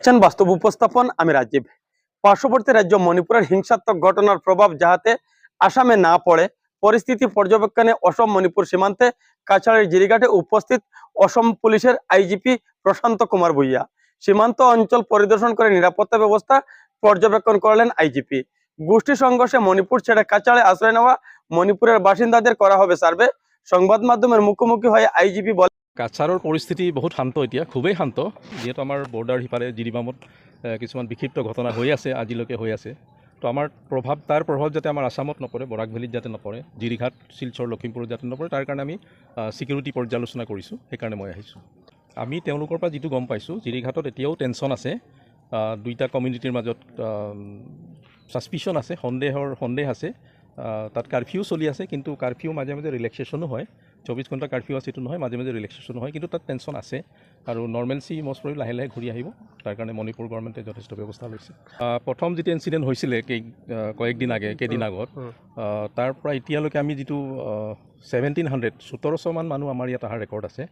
দেখছেন বাস্তব উপস্থাপন, আমি রাজীব। পার্শ্ববর্তী রাজ্য মণিপুরের হিংসাত্মক ঘটনার প্রভাব যাহাতে আসামে না পড়ে, পরিস্থিতি পর্যবেক্ষণে অসম মণিপুর সীমান্তে কাছাড়ের জিরিঘাটে উপস্থিত অসম পুলিশের আইজিপি প্রশান্ত কুমার ভুইয়া। সীমান্ত অঞ্চল পরিদর্শন করে নিরাপত্তা ব্যবস্থা পর্যবেক্ষণ করলেন আইজিপি। গোষ্ঠী সংঘর্ষে মণিপুর ছেড়ে কাছাড়ে আশ্রয় নেওয়া মণিপুরের বাসিন্দাদের করা হবে সার্ভে। সংবাদ মাধ্যমের মুখোমুখি হয়ে আইজিপি বলেন কাছাৰৰ পৰিস্থিতি বহুত শান্ত এতিয়া খুবেই শান্ত। যিহেতু আমাৰ বৰ্ডাৰ সিফালে জিৰিবামত কিছুমান বিক্ষিপ্ত ঘটনা হৈ আছে আজিলৈকে হৈ আছে। তো আমাৰ প্ৰভাৱ তাৰ প্ৰভাৱ যাতে আমাৰ আছামত নপৰে বৰাক ভেলীত যাতে নপৰে জিৰিঘাট শিলচৰ লখিমপুৰত যাতে নপৰে তাৰ কাৰণে আমি ছিকিউৰিটি পৰ্যালোচনা কৰিছোঁ সেইকাৰণে মই আহিছোঁ। আমি তেওঁলোকৰ পৰা যিটো গম পাইছোঁ জিৰিঘাটত এতিয়াও টেনশ্যন আছে দুইটা কমিউনিটিৰ মাজত ছাছপিশ্যন আছে সন্দেহৰ সন্দেহ আছে তাত কাৰফিউ চলি আছে কিন্তু কাৰফিউ মাজে মাজে ৰিলেক্সেশ্যনো হয়। চৌবিছ ঘণ্টা কাৰফিউ আছে এইটো নহয় মাজে মাজে ৰিলেক্সেশ্যনো হয় কিন্তু তাত টেনশ্যন আছে। আৰু নৰ্মেলচি মষ্ট প্ৰবলি লাহে লাহে ঘূৰি আহিব। তাৰ কাৰণে মণিপুৰ গভৰ্ণমেণ্টে যথেষ্ট ব্যৱস্থা লৈছে। প্ৰথম যিটো ইনচিডেণ্ট হৈছিলে কেই কয়েকদিন আগে কেইদিন আগত তাৰ পৰা এতিয়ালৈকে আমি যিটো ছেভেণ্টিন হাণ্ড্ৰেড সোতৰশমান মানুহ আমাৰ ইয়াত অহাৰ ৰেকৰ্ড আছে।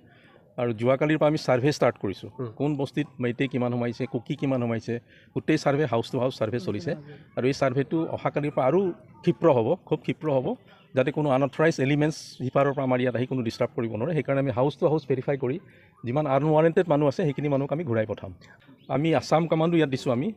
আৰু যোৱাকালিৰ পৰা আমি ছাৰ্ভে ষ্টাৰ্ট কৰিছোঁ। কোন বস্তিত মেইটেই কিমান সোমাইছে কুকি কিমান সোমাইছে গোটেই survey house to house survey চলিছে। আৰু এই ছাৰ্ভেটো অহাকালিৰ পৰা আৰু ক্ষীপ্ৰ হ'ব খুব ক্ষীপ্ৰ হ'ব যাতে কোনো আনঅথৰাইজ এলিমেণ্টছ সিপাৰৰ পৰা আমাৰ ইয়াত আহি কোনো ডিষ্টাৰ্ব কৰিব নোৱাৰে। সেইকাৰণে আমি হাউচ টু হাউচ ভেৰিফাই কৰি যিমান আনৱাৰেণ্টেড মানুহ আছে সেইখিনি মানুহক আমি ঘূৰাই পঠাম। আমি আছাম কামাণ্ডো ইয়াত দিছোঁ আমি।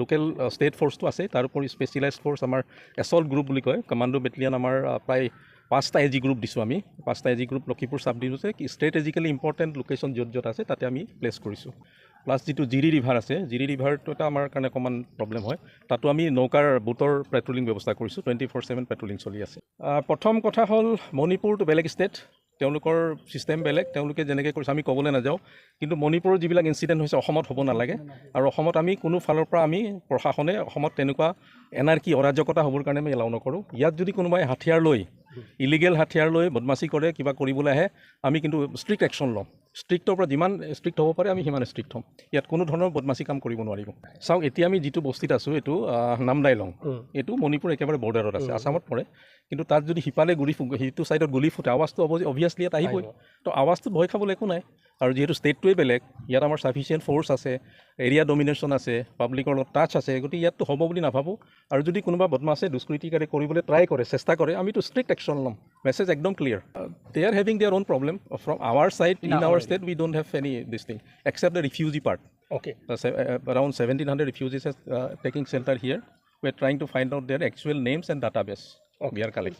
লোকেল ষ্টেট ফ'ৰ্চটো আছে। তাৰোপৰি স্পেচিয়েলাইজ ফ'ৰ্চ আমাৰ এছল্ট গ্ৰুপ বুলি কয়। কমাণ্ডো বেটেলিয়ান আমাৰ প্ৰায় পাঁচটা এজি গ্ৰুপ দিছোঁ আমি। পাঁচটা এজি গ্ৰুপ লখিমপুৰ চাব ডিভিজনছে ষ্ট্ৰেটেজিকেলি ইম্পৰ্টেণ্ট লোকেশ্যন য'ত য'ত আছে তাতে আমি প্লেচ কৰিছোঁ। প্লাছ যিটো জিৰি ৰিভাৰ আছে জিৰি ৰিভাৰটো এটা আমাৰ কাৰণে অকণমান প্ৰব্লেম হয়। তাতো আমি নৌকাৰ বোটৰ পেট্ৰলিং ব্যৱস্থা কৰিছোঁ। টুৱেণ্টি ফ'ৰ ছেভেন পেট্ৰলিং চলি আছে। প্ৰথম কথা হ'ল মণিপুৰটো বেলেগ ষ্টেট তেওঁলোকৰ ছিষ্টেম বেলেগ। তেওঁলোকে যেনেকৈ কৰিছে আমি ক'বলৈ নাযাওঁ। কিন্তু মণিপুৰৰ যিবিলাক ইনচিডেণ্ট হৈছে অসমত হ'ব নালাগে। আৰু অসমত আমি কোনো ফালৰ পৰা আমি প্ৰশাসনে অসমত তেনেকুৱা এনাৰ্কি অৰাজকতা হ'বৰ কাৰণে আমি এলাউ নকৰোঁ। ইয়াত যদি কোনোবাই হাথিয়াৰ লৈ ইলিগেল হাথিয়াৰ লৈ বদমাচি কৰে কিবা কৰিবলৈ আহে আমি কিন্তু ষ্ট্ৰিক্ট একশ্যন ল'ম। ষ্ট্ৰিক্টৰ পৰা যিমান ষ্ট্ৰিক্ট হ'ব পাৰে আমি সিমান ষ্ট্ৰিক্ট হ'ম। ইয়াত কোনো ধৰণৰ বদমাচি কাম কৰিব নোৱাৰিব। চাওক এতিয়া আমি যিটো বস্তিত আছোঁ এইটো নামদাইলং। এইটো মণিপুৰ একেবাৰে বৰ্ডাৰত আছে আছামত পৰে। কিন্তু তাত যদি সিফালে গুলি ফু- সিটো ছাইডত গুলি ফুটে আৱাজটো অভিয়াছলি ইয়াত আহিবই। তো আৱাজটোত ভয় খাবলৈ একো নাই। আৰু যিহেতু ষ্টেটটোৱে বেলেগ ইয়াত আমাৰ ছাফিচিয়েণ্ট ফ'ৰ্চ আছে এৰিয়া ডমিনেশ্যন আছে পাব্লিকৰ লগত টাচ আছে গতিকে ইয়াততো হ'ব বুলি নাভাবোঁ। আৰু যদি কোনোবা বদমাছে দুষ্কৃতিকাৰী কৰিবলৈ ট্ৰাই কৰে চেষ্টা কৰে আমিতো ষ্ট্ৰিক্ট একশ্যন ল'ম। মেছেজ একদম clear they are having their own problem from our side in our state we don't have any this thing except the refugee part uh, around 1700 refugees are uh, taking shelter here. We're trying to find out their actual names and database. We are collecting.